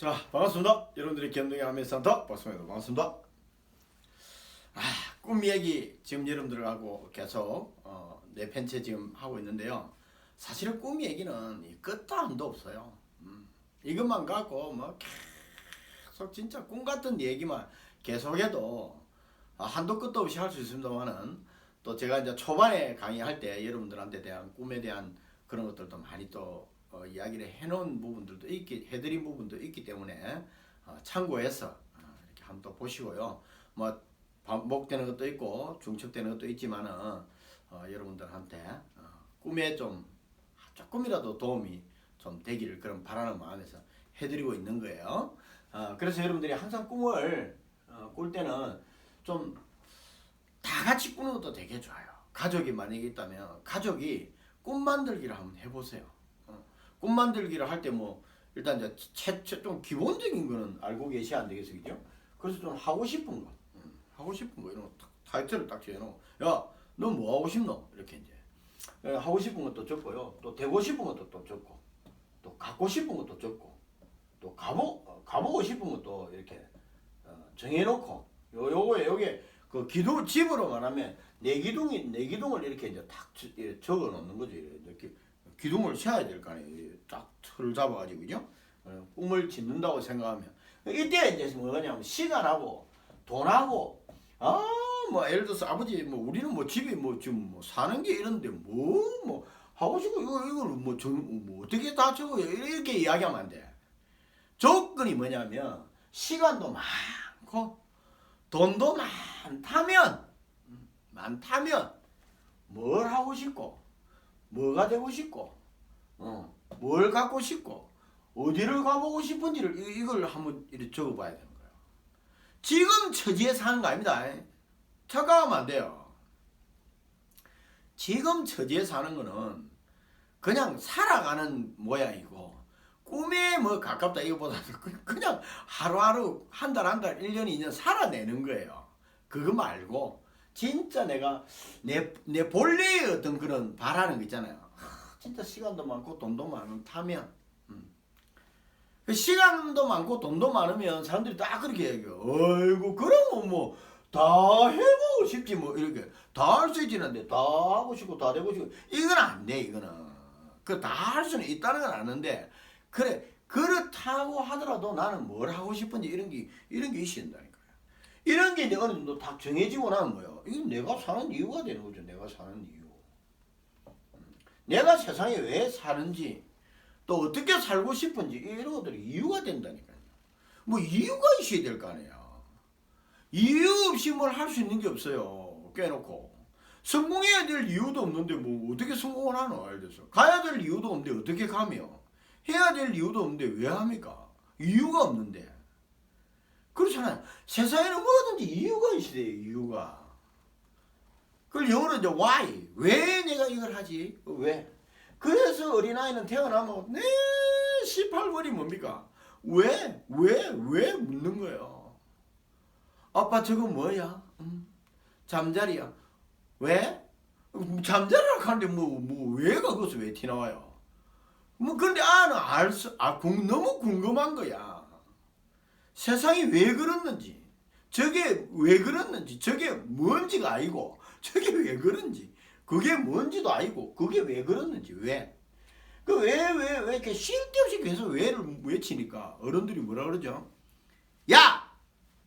자 반갑습니다. 여러분들의 겸동의 하메산터 박수입니다. 반갑습니다. 아, 꿈 얘기 지금 여러분들하고 계속 어, 내 팬체 지금 하고 있는데요. 사실은 꿈 얘기는 이 끝도 한도 없어요. 음, 이것만 갖고 뭐 계속 진짜 꿈 같은 얘기만 계속해도 아, 한도 끝도 없이 할 수 있습니다만은 또 제가 이제 초반에 강의할 때 여러분들한테 대한 꿈에 대한 그런 것들도 많이 또 어, 이야기를 해놓은 부분들도 있기 해드린 부분도 있기 때문에 어, 참고해서 어, 이렇게 한번 또 보시고요. 뭐 반복되는 것도 있고 중첩되는 것도 있지만은 어, 여러분들한테 어, 꿈에 좀 조금이라도 도움이 좀 되기를 그런 바라는 마음에서 해드리고 있는 거예요. 어, 그래서 여러분들이 항상 꿈을 어, 꿀 때는 좀 다 같이 꾸는 것도 되게 좋아요. 가족이 만약에 있다면 가족이 꿈 만들기를 한번 해보세요. 어, 꿈 만들기를 할 때 뭐 일단 이제 최초 좀 기본적인 거는 알고 계셔야 안 되겠어요, 그래서 좀 하고 싶은 거, 음, 하고 싶은 거 이런 거 탁- 타이틀을 딱 지어놓고 야, 너 뭐 하고 싶노? 이렇게 이제. 예, 하고 싶은 것도 적고요, 또 되고 싶은 것도 또 적고, 또 갖고 싶은 것도 적고, 또 가보 어, 가보고 싶은 것도 이렇게 어, 정해놓고 요 요거에 요게 그 기둥 집으로 말하면 네 기둥이 네 기둥을 이렇게 이제 탁 저- 이렇게 적어 놓는 거죠. 이렇게 기둥을 세워야 될 거 아니에요. 딱 틀을 잡아가지고 그죠? 어, 꿈을 짓는다고 생각하면 이때 이제 뭐냐면 시간하고 돈하고 아 뭐 예를 들어서 아버지 뭐 우리는 뭐 집이 뭐 지금 뭐 사는 게 이런데 뭐뭐 하고 싶고 이거 이걸 뭐 정 뭐 어떻게 다 적어요 이렇게 이야기하면 안 돼. 조건이 뭐냐면 시간도 많고 돈도 많다면 음, 많다면 뭘 하고 싶고 뭐가 되고 싶고 어, 뭘 갖고 싶고 어디를 가보고 싶은지를 이- 이걸 한번 이렇게 적어봐야 되는 거예요. 지금 처지에 사는 거 아닙니다. 착각하면 안 돼요. 지금 처지에 사는 거는 그냥 살아가는 모양이고 꿈에 뭐 가깝다 이거보다는 그- 그냥 하루하루 한달 한 달, 1년, 2년 살아내는 거예요. 그거 말고 진짜 내가 내, 내 본래의 어떤 그런 바라는 거 있잖아요. 하, 진짜 시간도 많고 돈도 많다면 음. 그 시간도 많고 돈도 많으면 사람들이 다 그렇게 얘기해요. 어이구 그러면 뭐 다 해보고 싶지 뭐 이렇게 다 할 수 있지는데 다 하고 싶고 다 되고 싶고 이건 안 돼 이거는 그 다 할 수는 있다는 건 아는데 그래 그렇다고 하더라도 나는 뭘 하고 싶은지 이런 게 이런 게 된다니까요. 이런 게 이제 어느 정도 딱 정해지고 나면 뭐요? 이건 내가 사는 이유가 되는 거죠. 내가 사는 이유. 음. 내가 세상에 왜 사는지 또 어떻게 살고 싶은지 이런 것들이 이유가 된다니까요. 뭐 이유가 있어야 될 거 아니에요. 이유 없이 뭘 할 수 있는 게 없어요. 깨놓고. 성공해야 될 이유도 없는데 뭐 어떻게 성공을 하노? 들어서 가야 될 이유도 없는데 어떻게 가며 해야 될 이유도 없는데 왜 합니까? 이유가 없는데 그렇잖아요. 세상에는 뭐든지 이유가 있어야 돼요. 이유가. 그걸 영어로 why 왜 내가 이걸 하지? 왜? 그래서 어린아이는 태어나면 네 18번이 뭡니까? 왜? 왜? 왜 묻는 거예요? 아빠 저거 뭐야? 음, 잠자리야. 왜? 음, 잠자리라고 하는데 뭐, 뭐, 왜가 거기서 왜 튀나와요? 뭐, 근데 아는 알 수, 아, 궁, 너무 궁금한 거야. 세상이 왜 그렇는지, 저게 왜 그렇는지, 저게 뭔지가 아니고, 저게 왜 그런지, 그게 뭔지도 아니고, 그게 왜 그렇는지, 왜? 그 왜, 왜, 왜 이렇게 쉴 데 없이 계속 왜를 외치니까 어른들이 뭐라 그러죠? 야!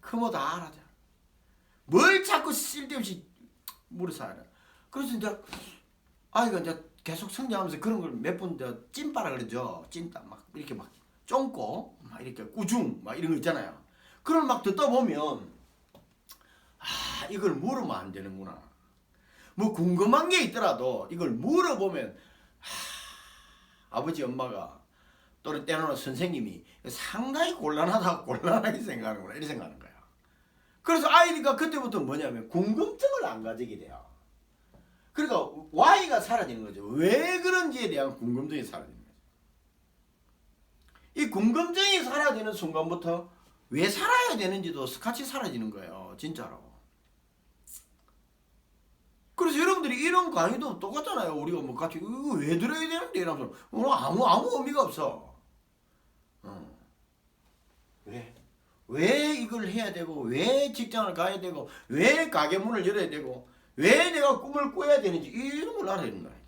크모 다 알아자. 뭘 자꾸 쓸데없이 물어서 알아. 그래서 이제 아이가 이제 계속 성장하면서 그런 걸 몇 번 찐빠라 그러죠. 찐따 막 이렇게 막 쫑고 막 이렇게 꾸중 막 이런 거 있잖아요. 그걸 막 듣다 보면 아 이걸 물으면 안 되는구나. 뭐 궁금한 게 있더라도 이걸 물어보면 하, 아버지 엄마가 또는 때로는 선생님이 상당히 곤란하다 곤란하게 생각하는구나 이렇게 생각하는 거야. 그래서 아이가 그때부터 뭐냐면 궁금증을 안 가지게 돼요. 그러니까 Y가 사라지는 거죠. 왜 그런지에 대한 궁금증이 사라지는 거죠. 이 궁금증이 사라지는 순간부터 왜 살아야 되는지도 같이 사라지는 거예요. 진짜로. 그래서 여러분들이 이런 강의도 똑같잖아요. 우리가 뭐 같이 이거 왜 들어야 되는데 이러면서 오늘 아무 아무 의미가 없어. 어. 이걸 해야 되고 왜 직장을 가야 되고 왜 가게 문을 열어야 되고 왜 내가 꿈을 꿔야 되는지 이런 걸 알아야 된다니까.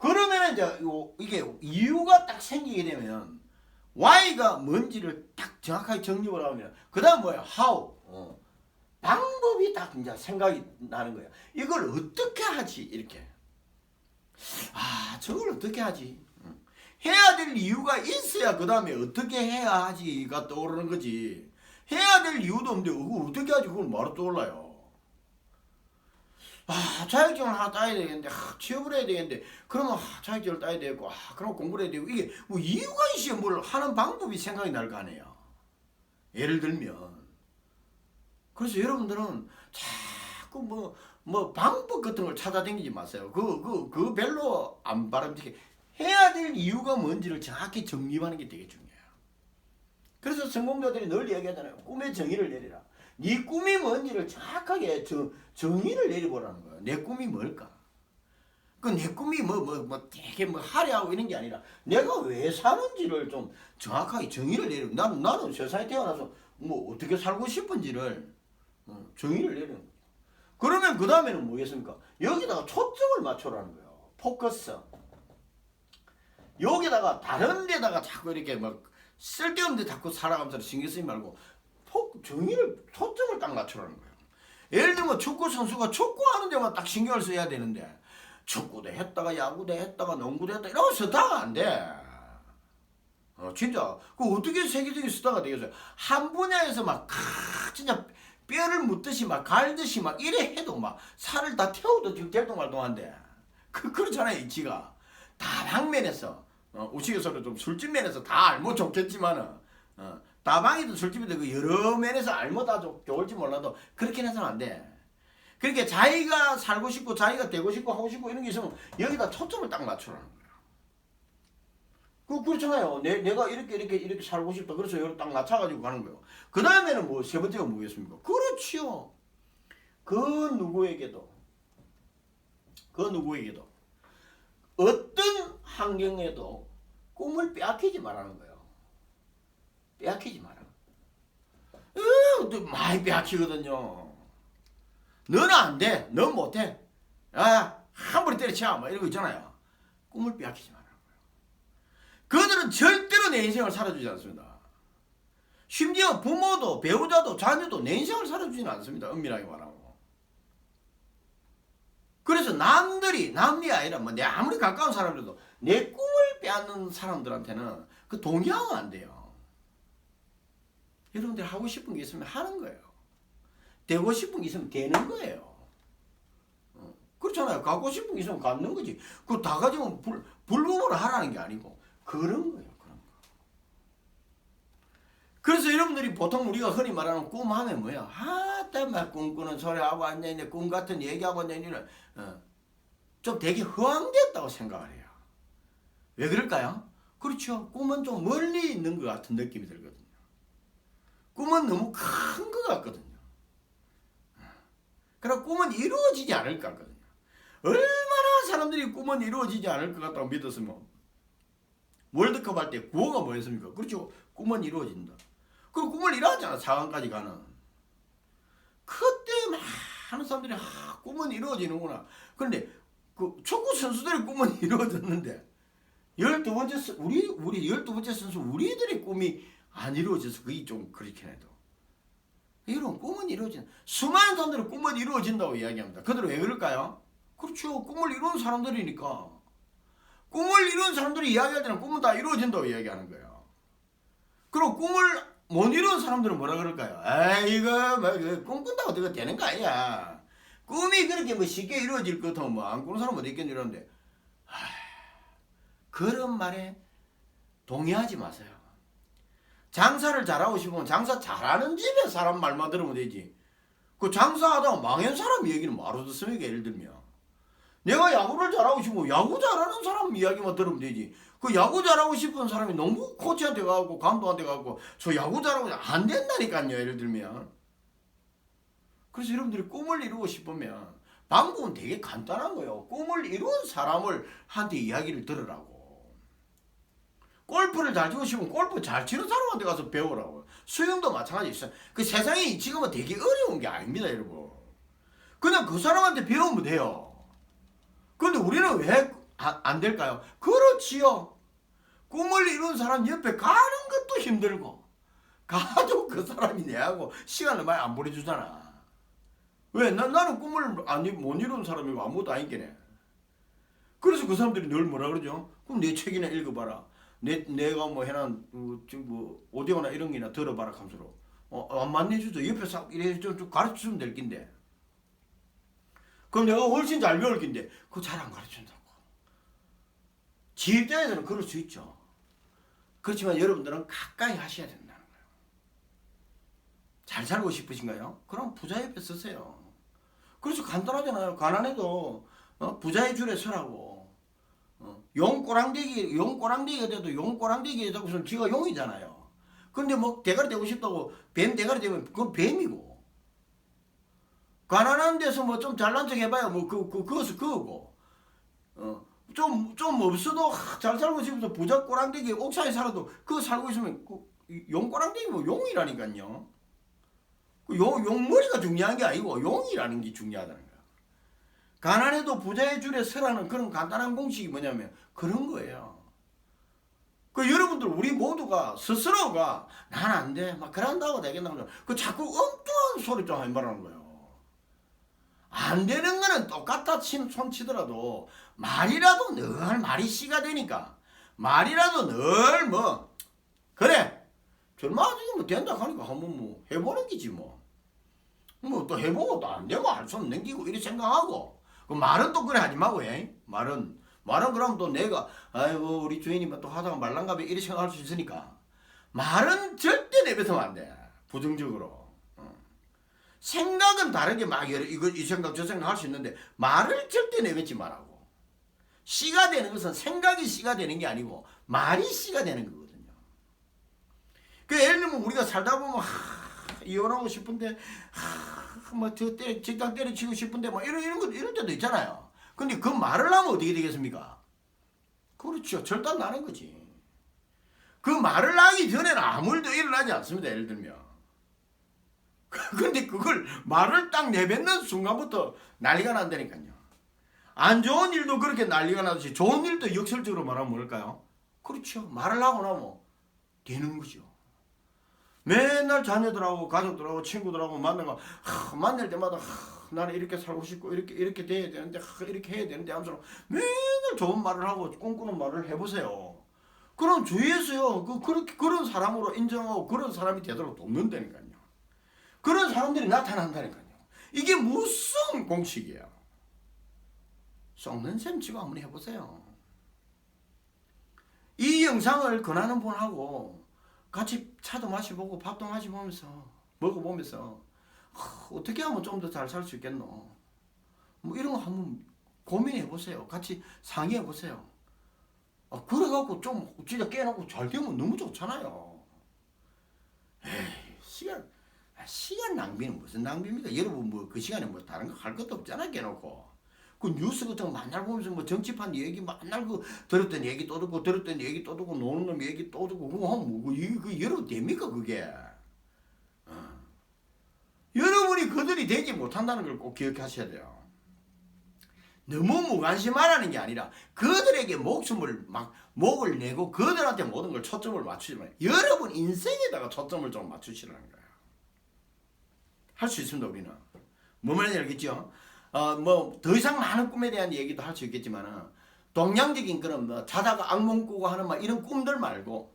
그러면 이제 요- 이게 이유가 딱 생기게 되면 Y가 뭔지를 딱 정확하게 정립을 하면 그 다음 뭐야? How. 어. 방법이 딱 이제 생각이 나는 거야. 이걸 어떻게 하지? 이렇게. 아, 저걸 어떻게 하지? 응. 해야 될 이유가 있어야 그 다음에 어떻게 해야 하지가 떠오르는 거지. 해야 될 이유도 없는데 그거 어떻게 하지? 그걸 바로 떠올라요. 아, 자격증을 하나 따야 되겠는데, 아, 취업을 해야 되겠는데, 그러면 아, 자격증을 따야 되고, 아, 그럼 공부를 해야 되고, 이게 뭐 이유가 있어야 뭘 하는 방법이 생각이 날 거 아니에요. 예를 들면. 그래서 여러분들은 자꾸 뭐, 뭐 방법 같은 걸 찾아다니지 마세요. 그, 그, 그 별로 안 바람직해. 해야 될 이유가 뭔지를 정확히 정립하는 게 되게 중요해요. 그래서 성공자들이 늘 얘기하잖아요. 꿈의 정의를 내리라. 네 꿈이 뭔지를 정확하게 정, 정의를 내려보라는 거예요. 내 꿈이 뭘까? 그 내 꿈이 뭐뭐 뭐 되게 뭐 하려고 이런 게 아니라 내가 왜 사는지를 좀 정확하게 정의를 내려. 나는 나는 세상에 태어나서 뭐 어떻게 살고 싶은지를 어, 정의를 거예요. 그러면 그 다음에는 뭐겠습니까? 여기다가 초점을 맞춰라는 거예요. 포커스. 여기다가 다른 데다가 자꾸 이렇게 막 쓸데없는 데 자꾸 살아가면서 신경 쓰지 말고 폭 정의를 초점을 딱 맞추라는 거예요. 예를 들면 축구 선수가 축구하는 데만 딱 신경을 써야 되는데 축구도 했다가 야구도 했다가 농구도 했다 이러고 쓰다가 안 돼. 어 진짜 그 어떻게 세계적인 스타가 되겠어요? 한 분야에서 막 크, 진짜 뼈를 묻듯이 막 갈듯이 막 이래 해도 막 살을 다 태워도 지금 될동 말동한데 그 그렇잖아요 이치가 다방면에서 어, 우스갯소리로 좀 술집 면에서 다 알면 좋겠지만은 어, 다방이든 술집이든 그 여러 면에서 알면 다 좋- 좋을지 몰라도 그렇게 해서는 안 돼. 그렇게 자기가 살고 싶고 자기가 되고 싶고 하고 싶고 이런 게 있으면 여기다 초점을 딱 맞추라는 거야. 그 그렇잖아요. 내, 내가 이렇게 이렇게 이렇게 살고 싶다. 그래서 여기 딱 맞춰가지고 가는 거예요. 그 다음에는 뭐 세 번째가 뭐겠습니까? 그렇지요. 그 누구에게도 그 누구에게도 어떤 환경에도 꿈을 빼앗기지 말라는 거예요. 빼앗기지 마라. 어, 또 많이 빼앗기거든요. 너는 안 돼. 넌 못해. 야, 한 번에 때려쳐. 막 이러고 있잖아요. 꿈을 빼앗기지 마라. 그들은 절대로 내 인생을 살아주지 않습니다. 심지어 부모도 배우자도 자녀도 내 인생을 살아주지는 않습니다. 엄밀하게 말하면. 그래서 남들이 남이 아니라 뭐 내 아무리 가까운 사람들도 내 꿈을 빼앗는 사람들한테는 그 동의하면 안 돼요. 여러분들 하고 싶은 게 있으면 하는 거예요. 되고 싶은 게 있으면 되는 거예요. 어, 그렇잖아요. 갖고 싶은 게 있으면 갖는 거지. 그거 다 가지면 불, 불법으로 하라는 게 아니고 그런 거예요. 그런 거. 그래서 여러분들이 보통 우리가 흔히 말하는 꿈 하면 뭐야? 아따 막 꿈꾸는 소리하고 앉아있네 꿈 같은 얘기하고 앉아있는 어, 좀 되게 허황됐다고 생각을 해요. 왜 그럴까요? 그렇죠. 꿈은 좀 멀리 있는 것 같은 느낌이 들거든요. 꿈은 너무 큰 것 같거든요. 그럼 꿈은 이루어지지 않을 것 같거든요. 얼마나 사람들이 꿈은 이루어지지 않을 것 같다고 믿었으면 월드컵 할 때 구호가 뭐였습니까? 그렇죠. 꿈은 이루어진다. 그 꿈을 이루었잖아. 4강까지 가는. 그때 많은 사람들이 아, 꿈은 이루어지는구나. 그런데 그 축구 선수들의 꿈은 이루어졌는데 열두 번째 선- 우리 우리 열두 번째 선수 우리들의 꿈이 안 이루어져서 그게 좀 그렇긴 해도 이런 꿈은 이루어진 수많은 사람들은 꿈은 이루어진다고 이야기합니다. 그들은 왜 그럴까요? 그렇죠. 꿈을 이룬 사람들이니까 꿈을 이룬 사람들이 이야기할 때는 꿈은 다 이루어진다고 이야기하는 거예요. 그리고 꿈을 못 이룬 사람들은 뭐라 그럴까요? 에이 이거 뭐그 꿈꾼다고 그거 되는 거 아니야. 꿈이 그렇게 뭐 쉽게 이루어질 것 같으면 뭐안 꾸는 사람 어디 있겠니 이러는데 하, 그런 말에 동의하지 마세요. 장사를 잘하고 싶으면 장사 잘하는 집에 사람 말만 들으면 되지. 그 장사하다가 망한 사람 얘기는 뭐하러 듣습니까? 예를 들면. 내가 야구를 잘하고 싶으면 야구 잘하는 사람 이야기만 들으면 되지. 그 야구 잘하고 싶은 사람이 농구 코치한테 가고 감독한테 가고 저 야구 잘하고 안 된다니까요. 예를 들면. 그래서 여러분들이 꿈을 이루고 싶으면 방법은 되게 간단한 거예요. 꿈을 이룬 사람을 한테 이야기를 들으라고. 골프를 잘 치고 싶으면 골프 잘 치는 사람한테 가서 배우라고. 수영도 마찬가지 있어요. 그 세상이 지금은 되게 어려운 게 아닙니다, 여러분. 그냥 그 사람한테 배우면 돼요. 근데 우리는 왜 안 될까요? 그렇지요. 꿈을 이룬 사람 옆에 가는 것도 힘들고 가도 그 사람이 내하고 시간을 많이 안 보내주잖아. 왜? 나, 나는 꿈을 안, 이- 못 이룬 사람이고 아무것도 아니겠네. 그래서 그 사람들이 늘 뭐라 그러죠? 그럼 내 책이나 읽어봐라. 내, 내가 뭐 해난, 어, 지금 뭐, 오디오나 이런 게나 들어봐라, 감수로. 어, 안 맞네 주죠. 옆에 싹 이래 좀, 좀 가르쳐 주면 될 낀데. 그럼 내가 훨씬 잘 배울 낀데, 그거 잘 안 가르쳐 준다고. 지 입장에서는 그럴 수 있죠. 그렇지만 여러분들은 가까이 하셔야 된다는 거예요. 잘 살고 싶으신가요? 그럼 부자 옆에 서세요. 그래서 간단하잖아요. 가난해도 어? 부자의 줄에 서라고. 어? 용 꼬랑대기, 용 꼬랑대기가 돼도 용 꼬랑대기에 잡고서는 지가 용이잖아요. 근데 뭐 대가리 되고 싶다고 뱀 대가리 되면 그건 뱀이고. 가난한 데서 뭐 좀 잘난 척 해봐야 뭐 그, 그, 그것은 그거고. 어. 좀, 좀 없어도 하, 잘 살고 싶어서 부자 꼬랑대기 옥상에 살아도 그거 살고 있으면 그, 용 꼬랑대기 뭐 용이라니까요. 그 용, 용머리가 중요한 게 아니고 용이라는 게 중요하다는 거야. 가난해도 부자의 줄에 서라는 그런 간단한 공식이 뭐냐면 그런 거예요. 그 여러분들 우리 모두가 스스로가 난 안 돼. 막 그런다고 되겠나. 그 자꾸 엉뚱한 소리 좀 하지 말라는 거예요. 안 되는 거는 똑같다 친, 손 치더라도 말이라도 늘 말이 씨가 되니까 말이라도 늘 뭐 그래 젊어지면 뭐 된다 하니까 한번 뭐 해보는 기지 뭐 뭐 또 해보고 또 안 되고 할 수 없는 기고 이렇게 생각하고 그 말은 또 그래 하지 마고 해 말은 말은 그럼 또 내가 아이고 우리 주인이 또 하다가 말랑가면 이렇게 생각할 수 있으니까 말은 절대 내뱉으면 안돼 부정적으로 어. 생각은 다르게 막 이거 이 생각 저 생각 할 수 있는데 말을 절대 내뱉지 말라고 씨가 되는 것은 생각이 씨가 되는 게 아니고 말이 씨가 되는 거거든요. 그 예를 들면 우리가 살다 보면 하, 이혼하고 싶은데 뭐저 때려 직장 때려치고 싶은데 뭐 이런 이런 거 이런 때도 있잖아요. 근데 그 말을 하면 어떻게 되겠습니까? 그렇죠. 절단 나는 거지. 그 말을 하기 전에는 아무 일도 일어나지 않습니다. 예를 들면. 근데 그걸 말을 딱 내뱉는 순간부터 난리가 난다니까요. 안 좋은 일도 그렇게 난리가 나듯이 좋은 일도 역설적으로 말하면 뭘까요? 그렇죠. 말을 하고 나면 되는 거죠. 맨날 자녀들하고 가족들하고 친구들하고 만나고 하, 만날 때마다 하, 나는 이렇게 살고 싶고 이렇게 이렇게 돼야 되는데 하, 이렇게 해야 되는데 하면서 맨날 좋은 말을 하고 꿈꾸는 말을 해보세요. 그럼 주위에서요 그 그렇게 그런 사람으로 인정하고 그런 사람이 되도록 돕는다니까요. 그런 사람들이 나타난다니까요. 이게 무슨 공식이에요? 썩는 셈 치고 한번 해보세요. 이 영상을 권하는 분하고 같이 차도 마시보고 밥도 마시보면서 먹어보면서 하, 어떻게 하면 좀 더 잘 살 수 있겠노? 뭐 이런 거 한번 고민해 보세요. 같이 상의해 보세요. 아, 그래갖고 좀 진짜 깨놓고 잘 되면 너무 좋잖아요. 에이 시간 아, 시간 낭비는 무슨 낭비입니까? 여러분 뭐 그 시간에 뭐 다른 거 할 것도 없잖아 깨놓고. 그 뉴스 같은 거 맨날 보면서 뭐 정치판 얘기 맨날 그 들었던 얘기 또 듣고 들었던 얘기 또 듣고 노는 놈 얘기 또 듣고 그거 뭐 이게 그 여러분 됩니까 그게? 어. 여러분이 그들이 되지 못한다는 걸 꼭 기억하셔야 돼요. 너무 무관심하라는 게 아니라 그들에게 목숨을 막 목을 내고 그들한테 모든 걸 초점을 맞추지 마요. 여러분 인생에다가 초점을 좀 맞추시라는 거예요. 할수 있습니다 우리는. 뭐 말인지 알겠죠? 어 뭐 더 이상 많은 꿈에 대한 얘기도 할 수 있겠지만은 동양적인 그런 뭐 자다가 악몽 꾸고 하는 막 이런 꿈들 말고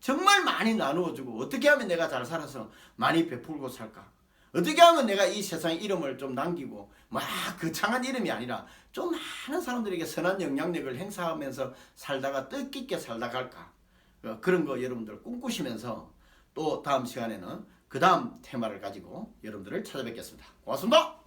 정말 많이 나누어주고 어떻게 하면 내가 잘 살아서 많이 베풀고 살까? 어떻게 하면 내가 이 세상에 이름을 좀 남기고 막 거창한 이름이 아니라 좀 많은 사람들에게 선한 영향력을 행사하면서 살다가 뜻깊게 살다 갈까? 어, 그런 거 여러분들 꿈꾸시면서 또 다음 시간에는 그 다음 테마를 가지고 여러분들을 찾아뵙겠습니다. 고맙습니다.